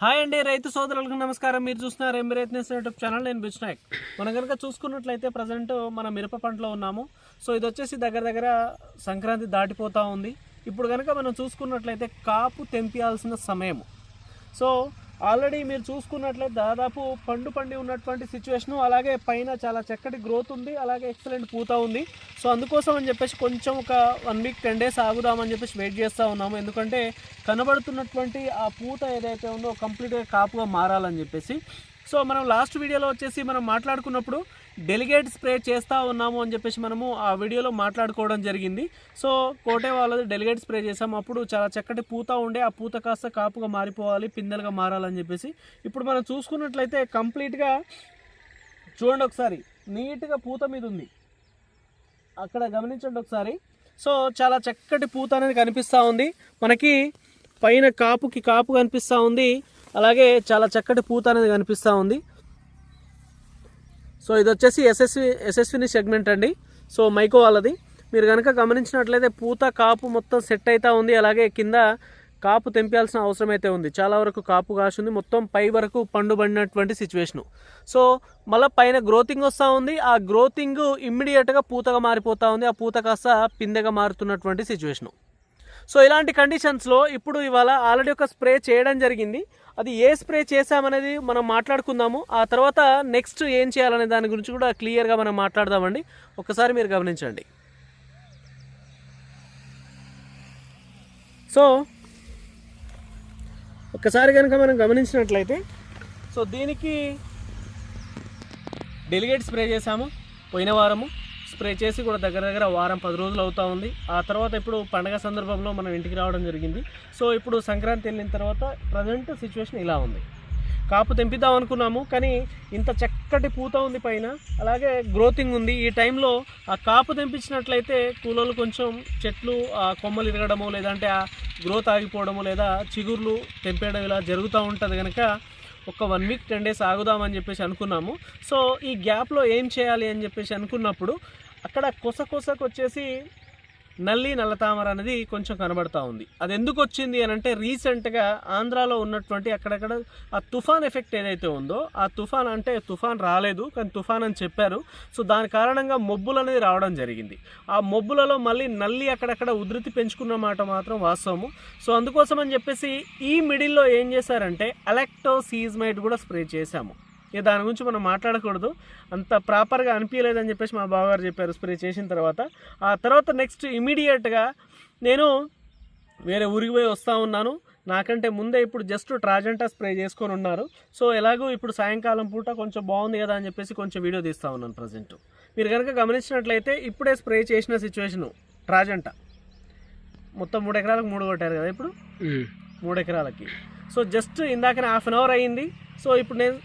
Hi అండి రైతు సోదరులకు నమస్కారం. మీరు చూస్తున్నారు ఎంబీ రైతునేస్ యూట్యూబ్ ఛానల్. నేను బిచ్నాయక్ మనం కనుక చూసుకున్నట్లయితే ప్రజెంట్ మన మిరప పంటలో ఉన్నాము. సో ఇది వచ్చేసి దగ్గర దగ్గర సంక్రాంతి దాటిపోతూ ఉంది. ఇప్పుడు కనుక మనం చూసుకున్నట్లయితే కాపు తెంపియాల్సిన సమయం సో ఆల్రెడీ మీరు చూసుకున్నట్లయితే దాదాపు పండు పండి ఉన్నటువంటి సిచ్యువేషను అలాగే పైన చాలా చక్కటి గ్రోత్ ఉంది అలాగే ఎక్సలెంట్ పూత ఉంది. సో అందుకోసం అని చెప్పేసి కొంచెం ఒక వన్ వీక్ టెన్ డేస్ ఆగుదామని చెప్పేసి వెయిట్ చేస్తూ ఉన్నాము. ఎందుకంటే కనబడుతున్నటువంటి ఆ పూత ఏదైతే ఉందో కంప్లీట్గా కాపుగా మారాలని చెప్పేసి. సో మనం లాస్ట్ వీడియోలో వచ్చేసి మనం మాట్లాడుకున్నప్పుడు డెలిగేట్ స్ప్రే చేస్తూ ఉన్నాము అని చెప్పేసి మనము ఆ వీడియోలో మాట్లాడుకోవడం జరిగింది. సో కోటే వాళ్ళది డెలిగేట్ స్ప్రే చేసాము అప్పుడు చాలా చక్కటి పూత ఉండే ఆ పూత కాస్త కాపుగా మారిపోవాలి పిందెలుగా మారాలని చెప్పేసి. ఇప్పుడు మనం చూసుకున్నట్లయితే కంప్లీట్గా చూడండి ఒకసారి. నీట్గా పూత మీద ఉంది. అక్కడ గమనించండి ఒకసారి. సో చాలా చక్కటి పూత అనేది కనిపిస్తూ ఉంది. మనకి పైన కాపుకి కాపు కనిపిస్తూ ఉంది. అలాగే చాలా చక్కటి పూత అనేది కనిపిస్తూ ఉంది. సో ఇది వచ్చేసి ఎస్ఎస్వి ఎస్ఎస్విని సెగ్మెంట్ అండి. సో మైకో వాళ్ళది. మీరు కనుక గమనించినట్లయితే పూత కాపు మొత్తం సెట్ అవుతూ ఉంది. అలాగే కింద కాపు తెంపాల్సిన అవసరం అయితే ఉంది. చాలా వరకు కాపు కాసింది. మొత్తం పై వరకు పండుబడినటువంటి సిచ్యువేషను సో మళ్ళీ పైన గ్రోతింగ్ వస్తూ ఉంది. ఆ గ్రోతింగ్ ఇమ్మీడియట్గా పూతగా మారిపోతూ ఉంది. ఆ పూత కాస్త పిందెగా మారుతున్నటువంటి సిచ్యువేషను సో ఇలాంటి కండిషన్స్లో ఇప్పుడు ఇవాళ ఆల్రెడీ ఒక స్ప్రే చేయడం జరిగింది. అది ఏ స్ప్రే చేసామనేది మనం మాట్లాడుకుందాము. ఆ తర్వాత నెక్స్ట్ ఏం చేయాలనే దాని గురించి కూడా క్లియర్గా మనం మాట్లాడదామండి. ఒకసారి మీరు గమనించండి. సో ఒకసారి కనుక మనం గమనించినట్లయితే సో దీనికి డెలిగేట్ స్ప్రే చేసాము పోయిన వారము స్ప్రే చేసి కూడా దగ్గర దగ్గర వారం పది రోజులు అవుతూ ఉంది. ఆ తర్వాత ఇప్పుడు పండగ సందర్భంలో మనం ఇంటికి రావడం జరిగింది. సో ఇప్పుడు సంక్రాంతి వెళ్ళిన తర్వాత ప్రజెంట్ సిచ్యువేషన్ ఇలా ఉంది. కాపు తెంపిద్దాం అనుకున్నాము కానీ ఇంత చక్కటి పూత ఉంది పైన. అలాగే గ్రోతింగ్ ఉంది. ఈ టైంలో ఆ కాపు తెంపించినట్లయితే కూలోళ్ళు కొంచెం చెట్లు ఆ కొమ్మలు ఇరగడము లేదంటే ఆ గ్రోత్ ఆగిపోవడము లేదా చిగుర్లు తెంపేయడం ఇలా జరుగుతూ ఉంటుంది కనుక ఒక వన్ వీక్ టెన్ డేస్ ఆగుదామని చెప్పేసి అనుకున్నాము. సో ఈ గ్యాప్లో ఏం చేయాలి అని చెప్పేసి అనుకున్నప్పుడు అక్కడ కొస కొసకు వచ్చేసి నల్లి నల్లతామర అనేది కొంచెం కనబడతా ఉంది. అది ఎందుకు వచ్చింది అని అంటే రీసెంట్గా ఆంధ్రాలో ఉన్నటువంటి అక్కడక్కడ ఆ తుఫాన్ ఎఫెక్ట్ ఏదైతే ఉందో ఆ తుఫాన్ అంటే తుఫాన్ రాలేదు కానీ తుఫాన్ అని చెప్పారు. సో దాని కారణంగా మొబ్బులు అనేది రావడం జరిగింది. ఆ మొబ్బులలో మళ్ళీ నల్లి అక్కడక్కడ ఉధృతి పెంచుకున్న మాట మాత్రం వాస్తవము. సో అందుకోసం అని చెప్పేసి ఈ మిడిల్లో ఏం చేశారంటే అలెక్టో కూడా స్ప్రే చేశాము. ఇక దాని గురించి మనం మాట్లాడకూడదు. అంత ప్రాపర్గా అనిపించలేదని చెప్పేసి మా బావగారు చెప్పారు స్ప్రే చేసిన తర్వాత. ఆ తర్వాత నెక్స్ట్ ఇమీడియట్గా నేను వేరే ఊరికి పోయి వస్తూ ఉన్నాను. నాకంటే ముందే ఇప్పుడు జస్ట్ ట్రాజెంటా స్ప్రే చేసుకొని ఉన్నారు. సో ఎలాగో ఇప్పుడు సాయంకాలం పూట కొంచెం బాగుంది కదా అని చెప్పేసి కొంచెం వీడియో తీస్తూ ఉన్నాను ప్రజెంట్. మీరు కనుక గమనించినట్లయితే ఇప్పుడే స్ప్రే చేసిన సిచ్యువేషను ట్రాజెంటా. మొత్తం మూడు ఎకరాలకు మూడు కొట్టారు కదా ఇప్పుడు? మూడు ఎకరాలకి. సో జస్ట్ ఇందాకనే హాఫ్ అన్ అవర్ అయ్యింది. సో ఇప్పుడు నేను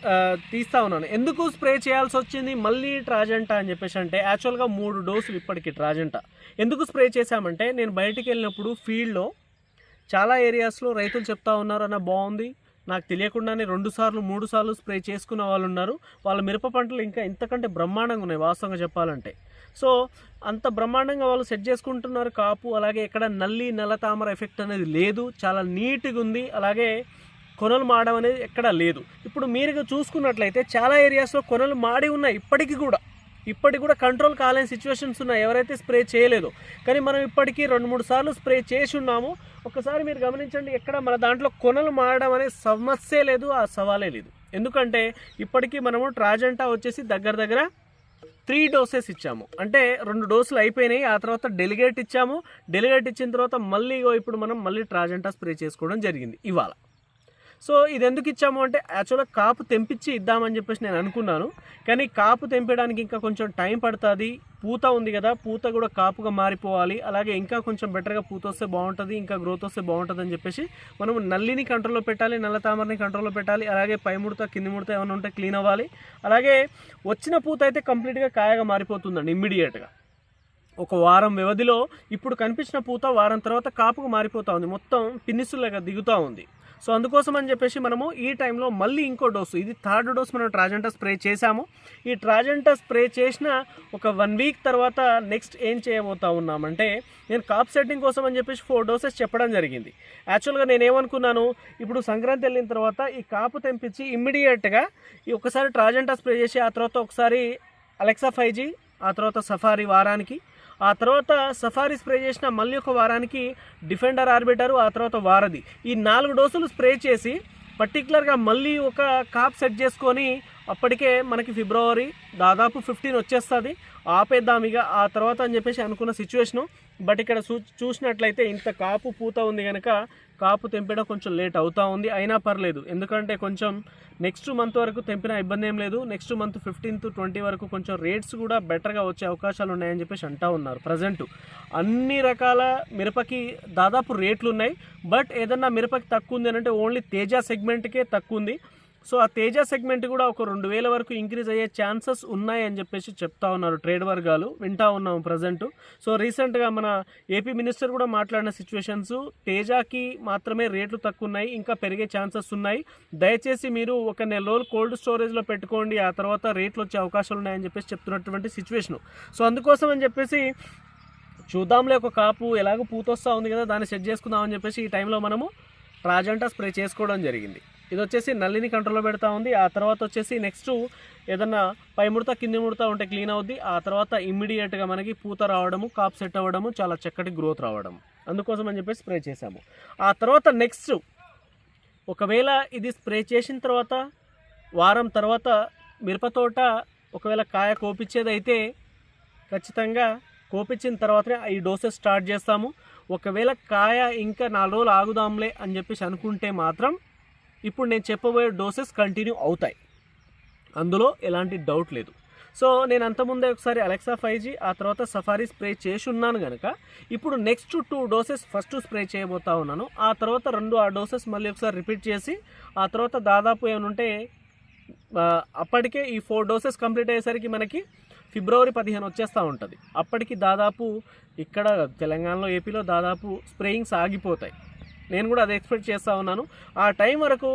తీస్తా ఉన్నాను. ఎందుకు స్ప్రే చేయాల్సి వచ్చింది? మళ్ళీ ట్రాజెంటా అని చెప్పేసి అంటే యాక్చువల్గా మూడు డోసులు ఇప్పటికి ట్రాజెంటా. ఎందుకు స్ప్రే చేశామంటే నేను బయటికి వెళ్ళినప్పుడు ఫీల్డ్లో చాలా ఏరియాస్లో రైతులు చెప్తా ఉన్నారు అన్న బాగుంది. నాకు తెలియకుండానే రెండు సార్లు మూడు సార్లు స్ప్రే చేసుకున్న వాళ్ళు ఉన్నారు. వాళ్ళ మిరప పంటలు ఇంకా ఇంతకంటే బ్రహ్మాండంగా ఉన్నాయి వాస్తవంగా చెప్పాలంటే. సో అంత బ్రహ్మాండంగా వాళ్ళు సెట్ చేసుకుంటున్నారు కాపు అలాగే ఎక్కడ నల్లి నల్లతామర ఎఫెక్ట్ అనేది లేదు. చాలా నీట్గా ఉంది. అలాగే కొనలు మాడడం అనేది ఎక్కడా లేదు. ఇప్పుడు మీరు చూసుకున్నట్లయితే చాలా ఏరియాస్లో కొనలు మాడి ఉన్నాయి. ఇప్పటికీ కూడా. ఇప్పటికి కూడా కంట్రోల్ కాలేని సిచ్యువేషన్స్ ఉన్నాయి. ఎవరైతే స్ప్రే చేయలేదో. కానీ మనం ఇప్పటికీ రెండు మూడు సార్లు స్ప్రే చేసి ఉన్నాము. ఒకసారి మీరు గమనించండి ఎక్కడ మన దాంట్లో కొనలు మారడం అనే సమస్యే లేదు. ఆ సవాలే లేదు. ఎందుకంటే ఇప్పటికీ మనము ట్రాజెంటా వచ్చేసి దగ్గర దగ్గర త్రీ డోసెస్ ఇచ్చాము. అంటే రెండు డోసులు అయిపోయినాయి. ఆ తర్వాత డెలిగేట్ ఇచ్చాము. డెలిగేట్ ఇచ్చిన తర్వాత మళ్ళీ ఇప్పుడు మనం మళ్ళీ ట్రాజెంటా స్ప్రే చేసుకోవడం జరిగింది. ఇవాళ. సో ఇది ఎందుకు ఇచ్చాము అంటే యాక్చువల్గా కాపు తెంపించి ఇద్దామని చెప్పేసి నేను అనుకున్నాను. కానీ కాపు తెంపడానికి ఇంకా కొంచెం టైం పడుతుంది. పూత ఉంది కదా పూత కూడా కాపుగా మారిపోవాలి. అలాగే ఇంకా కొంచెం బెటర్గా పూత వస్తే బాగుంటుంది ఇంకా గ్రోత్ వస్తే బాగుంటుంది అని చెప్పేసి మనం నల్లిని కంట్రోల్లో పెట్టాలి నల్ల తామరని కంట్రోల్లో పెట్టాలి. అలాగే పై ముడత కింది ముడత ఏమైనా ఉంటే క్లీన్ అవ్వాలి. అలాగే వచ్చిన పూత అయితే కంప్లీట్గా కాయగా మారిపోతుందండి ఇమ్మీడియట్గా ఒక వారం వ్యవధిలో ఇప్పుడు కనిపించిన పూత వారం తర్వాత కాపుకు మారిపోతూ ఉంది. మొత్తం పిన్నిసులాగా దిగుతూ ఉంది. సో అందుకోసం అని చెప్పేసి మనము ఈ టైంలో మళ్ళీ ఇంకో డోసు. ఇది థర్డ్ డోస్ మనం ట్రాజెంటా స్ప్రే చేశాము. ఈ ట్రాజెంటా స్ప్రే చేసిన ఒక వన్ వీక్ తర్వాత నెక్స్ట్ ఏం చేయబోతా ఉన్నామంటే నేను కాప్ సెట్టింగ్ కోసం అని చెప్పేసి ఫోర్ డోసెస్ చెప్పడం జరిగింది. యాక్చువల్గా నేను ఏమనుకున్నాను ఇప్పుడు సంక్రాంతి వెళ్ళిన తర్వాత ఈ కాపు తెంపించి ఇమ్మీడియట్గా ఈ ఒకసారి ట్రాజెంటా స్ప్రే చేసి ఆ తర్వాత ఒకసారి అలెక్సా ఫైవ్ జీ ఆ తర్వాత సఫారీ వారానికి ఆ తర్వాత సఫారీ స్ప్రే చేసిన మళ్ళీ ఒక వారానికి డిఫెండర్ ఆర్బిటర్ ఆ తర్వాత వారధి. ఈ నాలుగు డోసులు స్ప్రే చేసి పర్టికులర్గా మళ్ళీ ఒక కాప్ సెట్ చేసుకొని అప్పటికే మనకి ఫిబ్రవరి దాదాపు ఫిఫ్టీన్ వచ్చేస్తుంది. ఆపేద్దాం ఇక ఆ తర్వాత అని చెప్పేసి అనుకున్న సిచ్యువేషను బట్ ఇక్కడ చూ చూసినట్లయితే ఇంత కాపు పూత ఉంది కనుక కాపు తెంపడం కొంచెం లేట్ అవుతూ ఉంది. అయినా పర్లేదు. ఎందుకంటే కొంచెం నెక్స్ట్ మంత్ వరకు తెంపిన ఇబ్బంది ఏం లేదు. నెక్స్ట్ మంత్ ఫిఫ్టీన్త్ ట్వంటీ వరకు కొంచెం రేట్స్ కూడా బెటర్గా వచ్చే అవకాశాలు ఉన్నాయని చెప్పేసి అంటా ఉన్నారు ప్రజెంట్ అన్ని రకాల మిరపకి దాదాపు రేట్లు ఉన్నాయి. బట్ ఏదన్నా మిరపకి తక్కువ ఉంది అని అంటే ఓన్లీ తేజ సెగ్మెంట్కే తక్కువ ఉంది. సో ఆ తేజ సెగ్మెంట్ కూడా ఒక రెండు వేల వరకు ఇంక్రీజ్ అయ్యే ఛాన్సెస్ ఉన్నాయి అని చెప్పేసి చెప్తా ఉన్నారు ట్రేడ్ వర్గాలు. వింటా ఉన్నాము ప్రజెంట్ సో రీసెంట్గా మన ఏపీ మినిస్టర్ కూడా మాట్లాడిన సిచ్యువేషన్స్ తేజాకి మాత్రమే రేట్లు తక్కువ ఉన్నాయి ఇంకా పెరిగే ఛాన్సెస్ ఉన్నాయి. దయచేసి మీరు ఒక నెల రోజులు కోల్డ్ స్టోరేజ్లో పెట్టుకోండి ఆ తర్వాత రేట్లు వచ్చే అవకాశాలు ఉన్నాయని చెప్పేసి చెప్తున్నటువంటి సిచ్యువేషన్ సో అందుకోసం అని చెప్పేసి చూద్దాంలే ఒక కాపు ఎలాగో పూతొస్తూ ఉంది కదా దాన్ని సెట్ చేసుకుందామని చెప్పేసి ఈ టైంలో మనము రాజంట స్ప్రే చేసుకోవడం జరిగింది. ఇది వచ్చేసి నల్లిని కంట్రోల్లో పెడతా ఉంది. ఆ తర్వాత వచ్చేసి నెక్స్ట్ ఏదన్నా పై ముడత కింది ముడత ఉంటే క్లీన్ అవుద్ది. ఆ తర్వాత ఇమ్మీడియట్గా మనకి పూత రావడము కాప్ సెట్ అవ్వడము చాలా చక్కటి గ్రోత్ రావడం అందుకోసం అని చెప్పేసి స్ప్రే చేసాము ఆ తర్వాత నెక్స్ట్ ఒకవేళ ఇది స్ప్రే చేసిన తర్వాత వారం తర్వాత మిరపతోట ఒకవేళ కాయ కోపించేదైతే ఖచ్చితంగా కోపించిన తర్వాతనే ఈ డోసెస్ స్టార్ట్ చేస్తాము. ఒకవేళ కాయ ఇంకా నాలుగు రోజులు ఆగుదాంలే అని చెప్పేసి అనుకుంటే మాత్రం ఇప్పుడు నేను చెప్పబోయే డోసెస్ కంటిన్యూ అవుతాయి. అందులో ఎలాంటి డౌట్ లేదు. సో నేను అంతకుముందే ఒకసారి అలెక్సా ఫైవ్ జీ ఆ తర్వాత సఫారీ స్ప్రే చేసి ఉన్నాను కనుక ఇప్పుడు next two doses first spray చేయబోతా ఉన్నాను. ఆ తర్వాత రెండు ఆ డోసెస్ మళ్ళీ ఒకసారి రిపీట్ చేసి ఆ తర్వాత దాదాపు ఏమనుంటే అప్పటికే ఈ ఫోర్ డోసెస్ కంప్లీట్ అయ్యేసరికి మనకి ఫిబ్రవరి పదిహేను వచ్చేస్తూ ఉంటుంది. అప్పటికి దాదాపు ఇక్కడ తెలంగాణలో ఏపీలో దాదాపు స్ప్రేయింగ్స్ ఆగిపోతాయి. నేను కూడా అది ఎక్స్పెక్ట్ చేస్తూ ఉన్నాను. ఆ టైం వరకు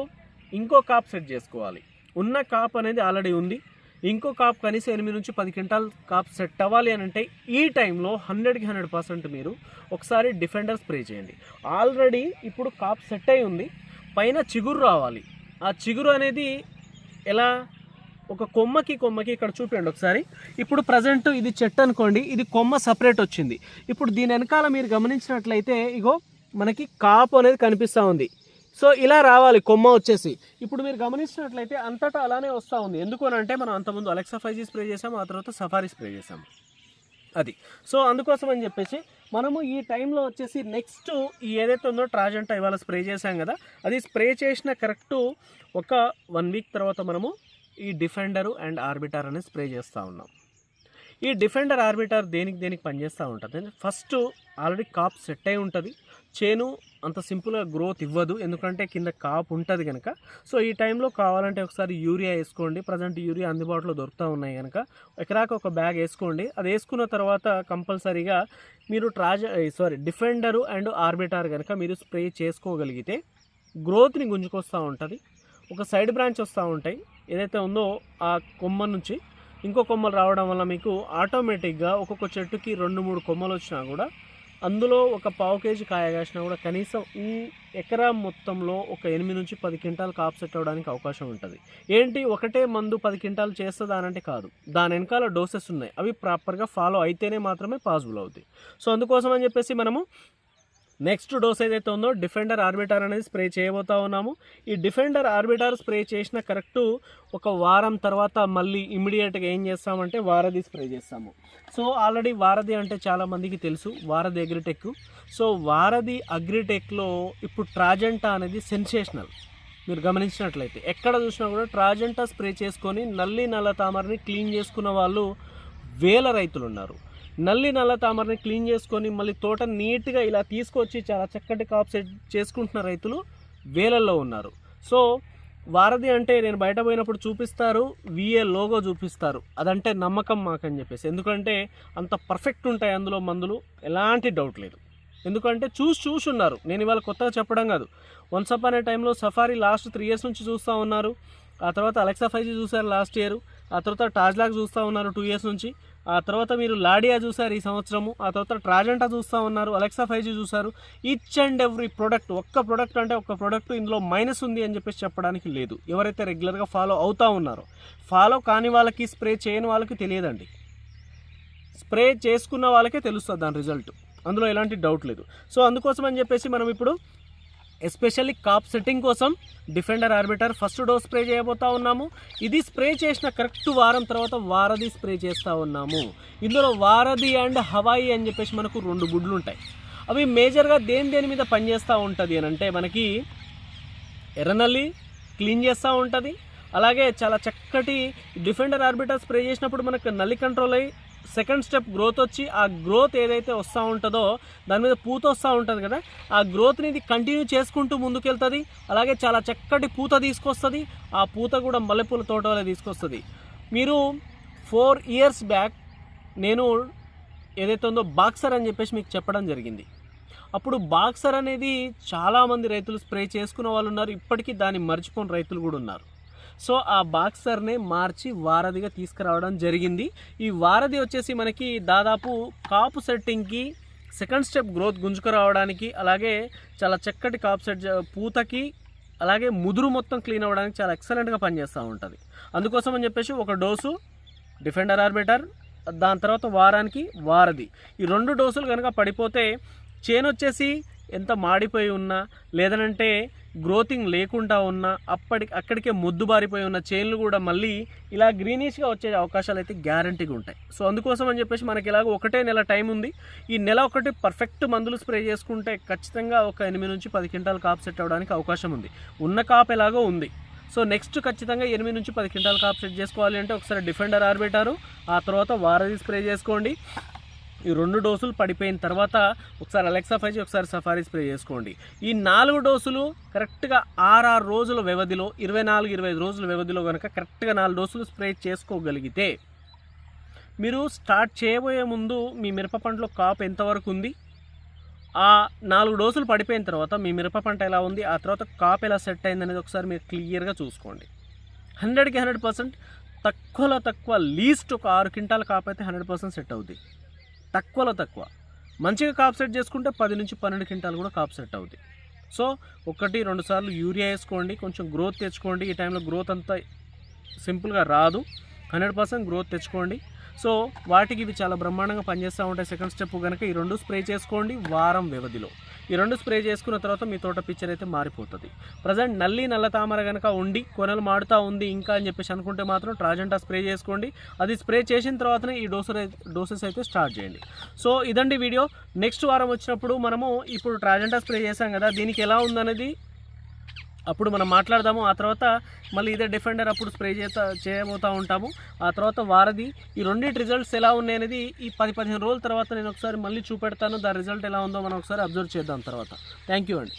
ఇంకో కాప్ సెట్ చేసుకోవాలి. ఉన్న కాప్ అనేది ఆల్రెడీ ఉంది. ఇంకో కాప్ కనీసం ఎనిమిది నుంచి పది క్వింటాల్ కాప్ సెట్ అవ్వాలి అని అంటే ఈ టైంలో హండ్రెడ్కి హండ్రెడ్ పర్సెంట్ మీరు ఒకసారి డిఫెండర్ స్ప్రే చేయండి. ఆల్రెడీ ఇప్పుడు కాప్ సెట్ అయి ఉంది. పైన చిగురు రావాలి. ఆ చిగురు అనేది ఎలా? ఒక కొమ్మకి కొమ్మకి ఇక్కడ చూపించండి ఒకసారి. ఇప్పుడు ప్రజెంట్ ఇది చెట్టు అనుకోండి. ఇది కొమ్మ సపరేట్ వచ్చింది. ఇప్పుడు దీని వెనకాల మీరు గమనించినట్లయితే ఇగో మనకి కాపు అనేది కనిపిస్తూ ఉంది. సో ఇలా రావాలి కొమ్మ వచ్చేసి. ఇప్పుడు మీరు గమనించినట్లయితే అంతటా అలానే వస్తూ ఉంది. ఎందుకు అని అంటే మనం అంతకుముందు అలెక్సా ఫైవ్ జీ స్ప్రే చేసాము ఆ తర్వాత సఫారీ స్ప్రే చేసాము. అది. సో అందుకోసం అని చెప్పేసి మనము ఈ టైంలో వచ్చేసి నెక్స్ట్ ఈ ఏదైతే ఉందో ట్రాజెంటా ఇవాళ స్ప్రే చేసాం కదా అది స్ప్రే చేసిన కరెక్ట్ ఒక వన్ వీక్ తర్వాత మనము ఈ డిఫెండరు అండ్ ఆర్బిటర్ అనేది స్ప్రే చేస్తూ ఉన్నాం. ఈ డిఫెండర్ ఆర్బిటర్ దేనికి దేనికి పనిచేస్తూ ఉంటుంది? ఫస్ట్ ఆల్రెడీ కాప్ సెట్ అయి ఉంటుంది. చేను అంత సింపుల్గా గ్రోత్ ఇవ్వదు. ఎందుకంటే కింద కాపు ఉంటుంది కనుక సో ఈ టైంలో కావాలంటే ఒకసారి యూరియా వేసుకోండి. ప్రజెంట్ యూరియా అందుబాటులో దొరుకుతూ ఉన్నాయి కనుక ఎకరాకు ఒక బ్యాగ్ వేసుకోండి. అది వేసుకున్న తర్వాత కంపల్సరీగా మీరు ట్రాజ సారీ డిఫెండరు అండ్ ఆర్బిటార్ కనుక మీరు స్ప్రే చేసుకోగలిగితే గ్రోత్ని గుంజుకొస్తూ ఉంటుంది. ఒక సైడ్ బ్రాంచ్ వస్తూ ఉంటాయి. ఏదైతే ఉందో ఆ కొమ్మ నుంచి ఇంకో కొమ్మలు రావడం వల్ల మీకు ఆటోమేటిక్గా ఒక్కొక్క చెట్టుకి రెండు మూడు కొమ్మలు వచ్చినా కూడా అందులో ఒక పావు కేజీ కాయ కాసినా కూడా కనీసం ఈ ఎకరా మొత్తంలో ఒక ఎనిమిది నుంచి పది క్వింటాలు కాపు సెట్ అవ్వడానికి అవకాశం ఉంటుంది. ఏంటి ఒకటే మందు పది క్వింటాలు చేస్తుందా అనంటే కాదు. దాని వెనకాల డోసెస్ ఉన్నాయి. అవి ప్రాపర్గా ఫాలో అయితేనే మాత్రమే పాసిబుల్ అవుతాయి. సో అందుకోసం అని చెప్పేసి మనము నెక్స్ట్ డోస్ ఏదైతే ఉందో డిఫెండర్ ఆర్బిటార్ అనేది స్ప్రే చేయబోతా ఉన్నాము. ఈ డిఫెండర్ ఆర్బిటార్ స్ప్రే చేసిన కరెక్ట్ ఒక వారం తర్వాత మళ్ళీ ఇమీడియట్గా ఏం చేస్తామంటే వారధి స్ప్రే చేస్తాము. సో ఆల్రెడీ వారధి అంటే చాలామందికి తెలుసు వారధి అగ్రిటెక్. సో వారధి అగ్రిటెక్లో ఇప్పుడు ట్రాజెంటా అనేది సెన్సేషనల్. మీరు గమనించినట్లయితే ఎక్కడ చూసినా కూడా ట్రాజెంటా స్ప్రే చేసుకొని నల్లి నల్ల తామరని క్లీన్ చేసుకున్న వాళ్ళు వేల రైతులు ఉన్నారు నల్లి నల్ల తామరని క్లీన్ చేసుకొని మళ్ళీ తోట నీట్గా ఇలా తీసుకొచ్చి చాలా చక్కటి కాప్ సెట్ చేసుకుంటున్న రైతులు వేలల్లో ఉన్నారు. సో వారధి అంటే నేను బయట పోయినప్పుడు చూపిస్తారు విఏ లోగో చూపిస్తారు. అదంటే నమ్మకం మాకని చెప్పేసి. ఎందుకంటే అంత పర్ఫెక్ట్ ఉంటాయి అందులో మందులు ఎలాంటి డౌట్ లేదు. ఎందుకంటే చూసి చూసి ఉన్నారు నేను ఇవాళ కొత్తగా చెప్పడం కాదు. వన్స్ అప్ అనే టైంలో సఫారీ లాస్ట్ త్రీ ఇయర్స్ నుంచి చూస్తూ ఉన్నారు. ఆ తర్వాత అలెక్సా ఫైవ్ జీ చూశారు లాస్ట్ ఇయర్ ఆ తర్వాత టాజ్లాక్ చూస్తూ ఉన్నారు టూ ఇయర్స్ నుంచి. ఆ తర్వాత మీరు లాడియా చూసారు ఈ సంవత్సరము. ఆ తర్వాత ట్రాజెంటా చూస్తూ ఉన్నారు అలెక్సా ఫైవ్ జీ చూసారు. ఈచ్ అండ్ ఎవ్రీ ప్రోడక్ట్ ఒక్క ప్రోడక్ట్ అంటే ఒక్క ప్రోడక్ట్ ఇందులో మైనస్ ఉంది అని చెప్పేసి చెప్పడానికి లేదు. ఎవరైతే రెగ్యులర్గా ఫాలో అవుతూ ఉన్నారో ఫాలో కాని వాళ్ళకి స్ప్రే చేయని వాళ్ళకి తెలియదండి. స్ప్రే చేసుకున్న వాళ్ళకే తెలుస్తుంది దాని రిజల్ట్ అందులో ఎలాంటి డౌట్ లేదు. సో అందుకోసం అని చెప్పేసి మనం ఇప్పుడు ఎస్పెషల్లీ కాప్ సెట్టింగ్ కోసం Defender Orbiter first dose spray చేయబోతా ఉన్నాము. ఇది స్ప్రే చేసిన కరెక్ట్ వారం తర్వాత వారధి స్ప్రే చేస్తూ ఉన్నాము. ఇందులో వారధి అండ్ హవాయి అని చెప్పేసి మనకు రెండు గుడ్లు ఉంటాయి అవి మేజర్గా దేని దేని మీద పనిచేస్తూ ఉంటుంది అని అంటే మనకి ఎర్రనల్లి క్లీన్ చేస్తూ ఉంటుంది. అలాగే చాలా చక్కటి డిఫెండర్ ఆర్బిటర్ స్ప్రే చేసినప్పుడు మనకు నల్లి కంట్రోల్ అయ్యి సెకండ్ స్టెప్ గ్రోత్ వచ్చి ఆ గ్రోత్ ఏదైతే వస్తూ ఉంటుందో దాని మీద పూత వస్తూ ఉంటుంది కదా ఆ గ్రోత్ని ఇది కంటిన్యూ చేసుకుంటూ ముందుకెళ్తుంది. అలాగే చాలా చక్కటి పూత తీసుకొస్తుంది. ఆ పూత కూడా మల్లెపూల తోట వల్ల తీసుకొస్తుంది. మీరు ఫోర్ ఇయర్స్ బ్యాక్ నేను ఏదైతే ఉందో బాక్సర్ అని చెప్పేసి మీకు చెప్పడం జరిగింది. అప్పుడు బాక్సర్ అనేది చాలామంది రైతులు స్ప్రే చేసుకున్న వాళ్ళు ఉన్నారు. ఇప్పటికీ దాన్ని మర్చిపోని రైతులు కూడా ఉన్నారు. సో ఆ బాక్సర్నే మార్చి వారధిగా తీసుకురావడం జరిగింది. ఈ వారధి వచ్చేసి మనకి దాదాపు కాపు సెట్టింగ్కి సెకండ్ స్టెప్ గ్రోత్ గుంజుకురావడానికి అలాగే చాలా చక్కటి కాపు సెట్ పూతకి అలాగే ముదురు మొత్తం క్లీన్ అవ్వడానికి చాలా ఎక్సలెంట్గా పనిచేస్తూ ఉంటుంది. అందుకోసం అని చెప్పేసి ఒక డోసు డిఫెండర్ ఆర్బిటర్ దాని తర్వాత వారానికి వారధి. ఈ రెండు డోసులు కనుక పడిపోతే చేను వచ్చేసి ఎంత మాడిపోయి ఉన్నా లేదనంటే గ్రోతింగ్ లేకుండా ఉన్న అప్పటికి అక్కడికే మొద్దుబారిపోయి ఉన్న చేన్లు కూడా మళ్ళీ ఇలా గ్రీనిష్గా వచ్చే అవకాశాలు అయితే గ్యారంటీగా ఉంటాయి. సో అందుకోసం అని చెప్పేసి మనకి ఇలాగ ఒకటే నెల టైం ఉంది. ఈ నెల ఒకటి పర్ఫెక్ట్ మందులు స్ప్రే చేసుకుంటే ఖచ్చితంగా ఒక ఎనిమిది నుంచి పది క్వింటాల్ కాపు సెట్ అవ్వడానికి అవకాశం ఉంది. ఉన్న కాపు ఎలాగో ఉంది. సో నెక్స్ట్ ఖచ్చితంగా ఎనిమిది నుంచి పది క్వింటాల్ కాపు సెట్ చేసుకోవాలి అంటే ఒకసారి డిఫెండర్ ఆర్బిటారు ఆ తర్వాత వారధి స్ప్రే చేసుకోండి. ఈ రెండు డోసులు పడిపోయిన తర్వాత ఒకసారి అలెక్సా ఫైవ్ ఒకసారి సఫారీ స్ప్రే చేసుకోండి. ఈ నాలుగు డోసులు కరెక్ట్గా ఆరారు రోజుల వ్యవధిలో ఇరవై నాలుగు ఇరవై ఐదు రోజుల వ్యవధిలో కనుక కరెక్ట్గా నాలుగు డోసులు స్ప్రే చేసుకోగలిగితే మీరు స్టార్ట్ చేయబోయే ముందు మీ మిరప పంటలో కాపు ఎంతవరకు ఉంది? ఆ నాలుగు డోసులు పడిపోయిన తర్వాత మీ మిరప పంట ఎలా ఉంది? ఆ తర్వాత కాపు ఎలా సెట్ అయింది అనేది ఒకసారి మీరు క్లియర్గా చూసుకోండి. హండ్రెడ్కి హండ్రెడ్ పర్సెంట్ తక్కువలో తక్కువ లీస్ట్ ఒక ఆరు క్వింటాల కాపు అయితే హండ్రెడ్ పర్సెంట్ సెట్ అవుద్ది. తక్కువలో తక్కువ. మంచిగా కాప్ సెట్ చేసుకుంటే పది నుంచి పన్నెండు క్వింటాలు కూడా కాప్ సెట్ అవుతుంది సో ఒకటి రెండు సార్లు యూరియా వేసుకోండి కొంచెం గ్రోత్ తెచ్చుకోండి. ఈ టైంలో గ్రోత్ అంతా సింపుల్గా రాదు. హండ్రెడ్ పర్సెంట్ గ్రోత్ తెచ్చుకోండి. సో వాటికి ఇవి చాలా బ్రహ్మాండంగా పనిచేస్తూ ఉంటాయి. సెకండ్ స్టెప్ కనుక ఈ రెండు స్ప్రే చేసుకోండి వారం వ్యవధిలో. ఈ రెండు స్ప్రే చేసుకున్న తర్వాత మీ తోట పిక్చర్ అయితే మారిపోతుంది. ప్రజెంట్ నల్లి నల్ల తామర కనుక ఉండి కొనలు మాడుతూ ఉంది ఇంకా అని చెప్పేసి అనుకుంటే మాత్రం ట్రాజెంటా స్ప్రే చేసుకోండి. అది స్ప్రే చేసిన తర్వాతనే ఈ డోసర్ డోసెస్ అయితే స్టార్ట్ చేయండి. సో ఇదండి వీడియో. నెక్స్ట్ వారం వచ్చినప్పుడు మనము ఇప్పుడు ట్రాజెంటా స్ప్రే చేసాం కదా దీనికి ఎలా ఉందనేది అప్పుడు మనం మాట్లాడదాము. ఆ తర్వాత మళ్ళీ ఇదే డిఫెండర్ అప్పుడు స్ప్రే చేత చేయబోతూ ఉంటాము. ఆ తర్వాత వారధి ఈ రెండింటి రిజల్ట్స్ ఎలా ఉన్నాయి అనేది ఈ పది పదిహేను రోజుల తర్వాత నేను ఒకసారి మళ్ళీ చూపెడతాను. దాని రిజల్ట్ ఎలా ఉందో మనం ఒకసారి అబ్జర్వ్ చేద్దాం తర్వాత. థ్యాంక్ యూ అండి.